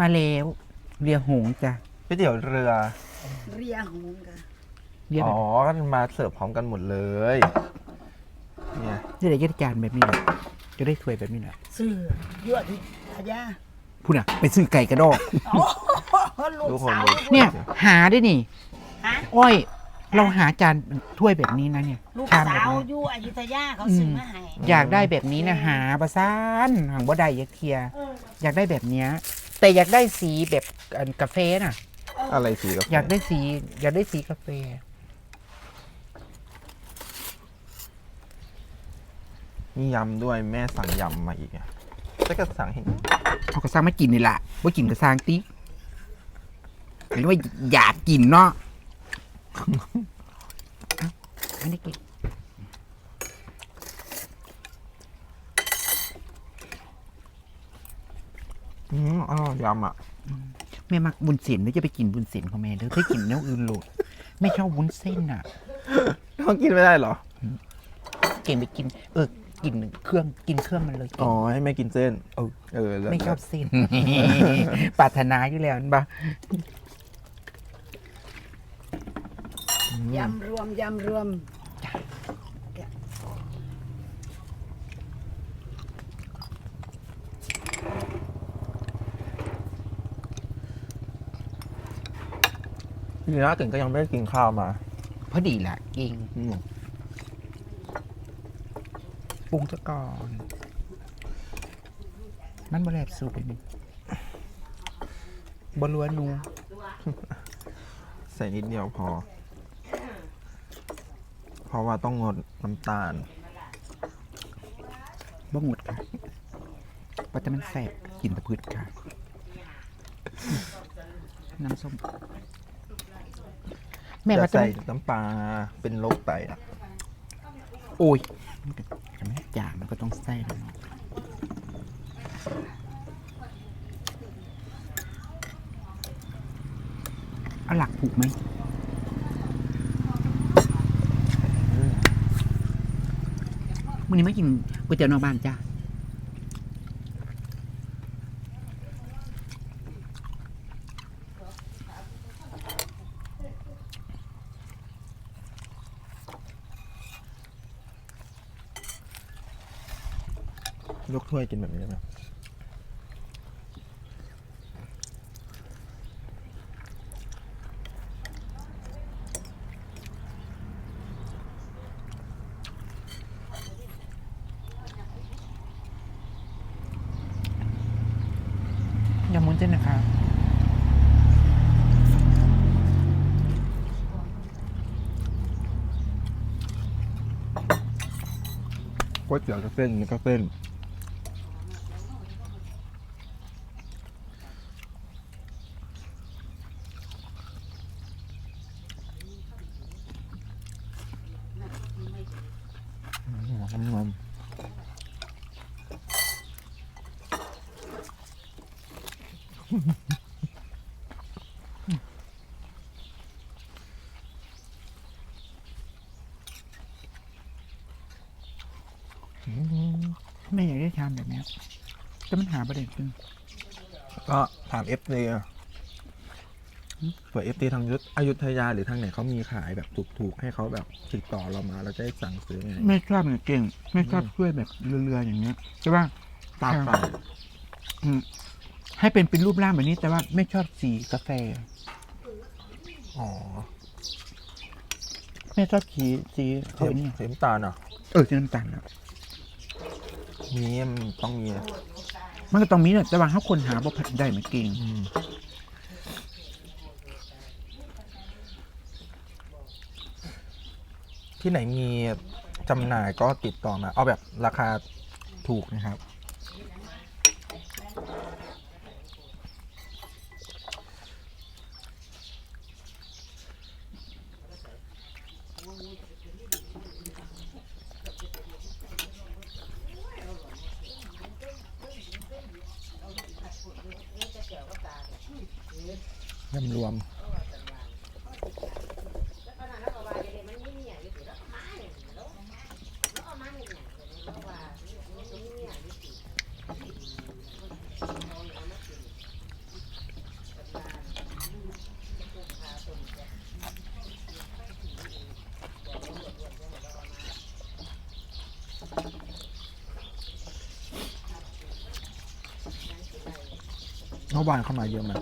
มาแล้วเรียหงส์จ้ะก๋วยเตี๋ยวเรือ เรียหงกะเรียอ๋อก็มาเสิร์ฟพร้อมกันหมดเลย เนี่ยจะได้ยัดจานแบบนี้แหละจะได้ถ้วยแบบนี้แหละซื้อยั่วที่อาญาพูดอะไปซื้อไก่กระดอกลูกทุกคนสาวดูเนี่ย หาได้นี่ ฮะอ้อย เราหาจานถ้วยแบบนี้นะเนี่ยลูกชามสาแบบวนี้ อยู่อยุธยาเขาซื้อมาให้อยากได้แบบนี้นะหาประสานหางบ่ได้ยักเทีย อยากได้แบบเนี้ย แต่อยากได้สีแบบอันกาแฟน่ะ อะไรสีกับอยากได้สี อยากได้สีกาแฟ มียำด้วยแม่สั่งยำมาอีกอะแล้วก็สั่งเห็นเขาก็สร้างมากินนี่แหละว่ากินก็สร้างติหรือว่าอยากกินเนาะเอ้าไม่ได้กิน อืมอร่อยยำอะ แม่มักบุญเส้นหรือจะไปกินบุญเส้นของแม่เด้อไปกินแนวอื่นโหลดไม่ชอบวุ้นเส้นอะ ต้องกินไม่ได้เหรอ เก่งไปกิน เออ กินเครื่องกินเครื่องมันเลยอ๋อ ให้แม่กินเส้น เออเออแล้วไม่ชอบเส้น ปรารถนาอยู่แล้วนั่นปะยำรวมยำรวม ทีนี้ถึงก็ยังไม่ได้กินข้าวมา พอดีแหละกิงอืมปรุงซะก่อน มันบแลบสูตรนี่บรัวนูใส่นิดเดียวพอ เพราะว่าต้องงดน้ำตาล บ่หมดค่ะเพราะจะมันแสบกลินตะพืชค่ะ น้ำส้ม แม่จะมาจะใส่น้ำปลาเป็นโรคไตอะโอ้ยมันก็แต่แม่จ่ามันก็ต้องใส่แล้วเนาะเอาหลักผูกไหมวันนี้ไม่กินก๋วยเตี๋ยวนอกบ้านจ้า ยกถ้วยกินแบบนี้ได้ไหม嗯ยำมุ้นเส้นนะคะก๋วยเตี๋ยวก็เส้นนี่ก็เส้นน้ำนม嗯แม่อยากได้ชามแบบเนี้ยแต่มันหาประเด็นคือก็ถามเอฟซีเผื่อเอฟซีทางยุทธอยุธยาหรือทางไหนเขามีขายแบบถูกๆให้เขาแบบติดต่อเรามาเราจะได้สั่งซื้อไงแม่ชอบเนี่ยเก่งแม่ชอบช่วยแบบเรือๆอย่างเงี้ยใช่ป่ะตามไปอืมให้เป็นเป็นรูปร่างแบบนี้ แต่ว่าไม่ชอบสีกาแฟ อ๋อแม่ชอบสีสีเข็เขามเนี่ยเข็มตาลอะเออสีน้ำตาลอะ มีมันต้องมีมันก็ต้องมีเนี่ยแต่ว่าเขาคนหาบ่ผัดได้ไหมเก่งอืมที่ไหนมีจำหน่ายก็ติดต่อมา เอาแบบราคาถูกนะครับ ยำรวม ย เมื่อวานเข้ามาเยอะมาก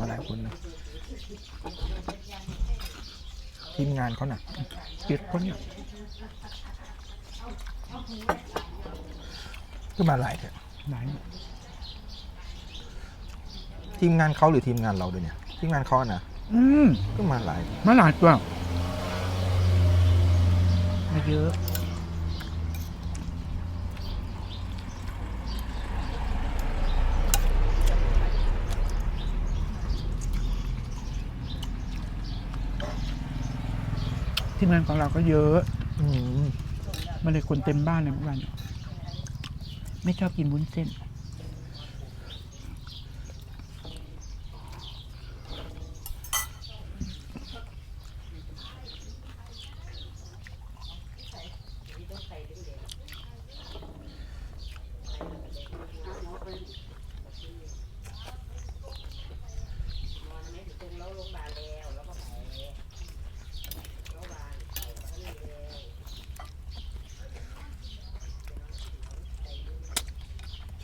มาหลายคนนะทีมงานเขาหนักเจ็ดคนเนี่ยก็มาหลายแต่หลายทีมงานเขาหรือทีมงานเราด้วยเนี่ยทีมงานเขาอะนะอืมก็มาหลายมาหลายตัวไม่เยอะ ที่งานของเราก็เยอะอืมมาเลยคนเต็มบ้านเลยเมื่อวานไม่ชอบกินวุ้นเส้น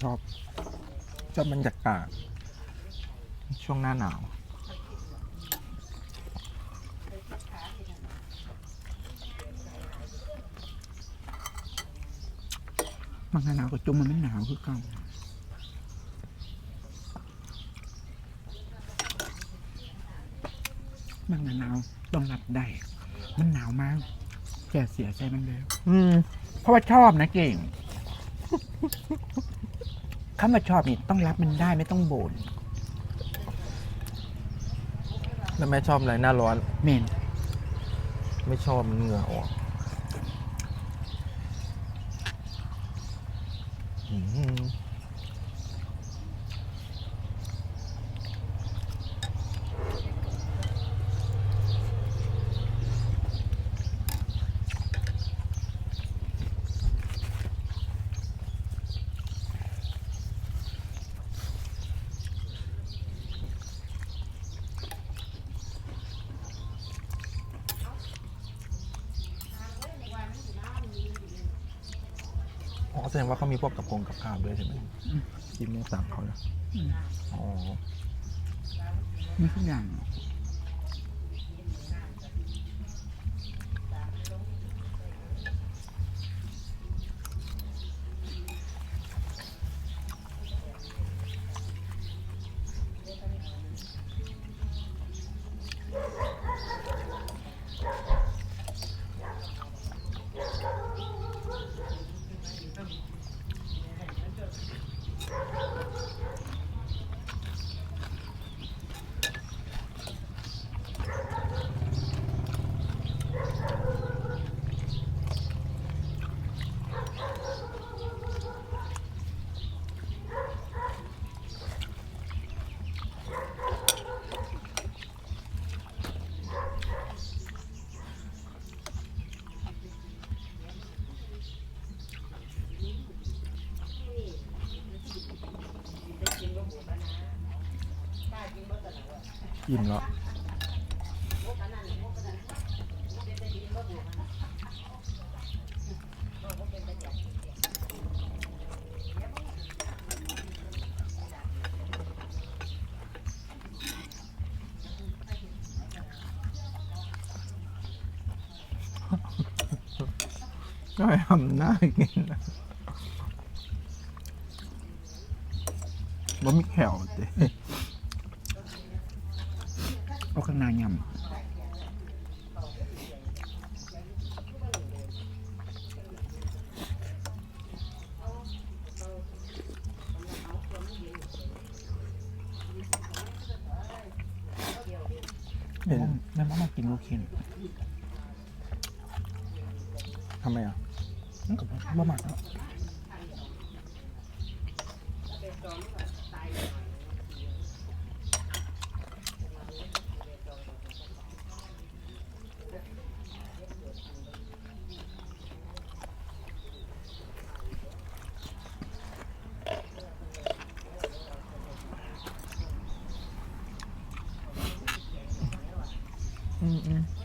ชอบ ชอบบรรยากาศ ช่วงหน้าหนาวบางหนาวก็จุ่มมันไม่หนาวคือเก่าบางหนาวต้องรับได้ มันหนาวมากแกเสียใจมันเลย อืม เพราะว่าชอบนะเก่ง คำว่าชอบนี่ต้องรับมันได้ไม่ต้องบ่นแล้วแม่ชอบอะไรหน้าร้อน เมนไม่ชอบมันเหงื่อออกอืม อ๋อ แสดงว่าเขามีพวกกับพงกับข้าวด้วยใช่ไหมทีมนี้สั่งเขานะอ๋อมีทุกอย่าง อิ่มแล้วก็ทำหน้ากินนะมันมีแขวเจ๊เอา ข้างหน้ายำเห็นแม่มากินลูกชิ้นทำไมอะนั่นก็บ่หมักแล้วอืมอืมเห็นแล้ว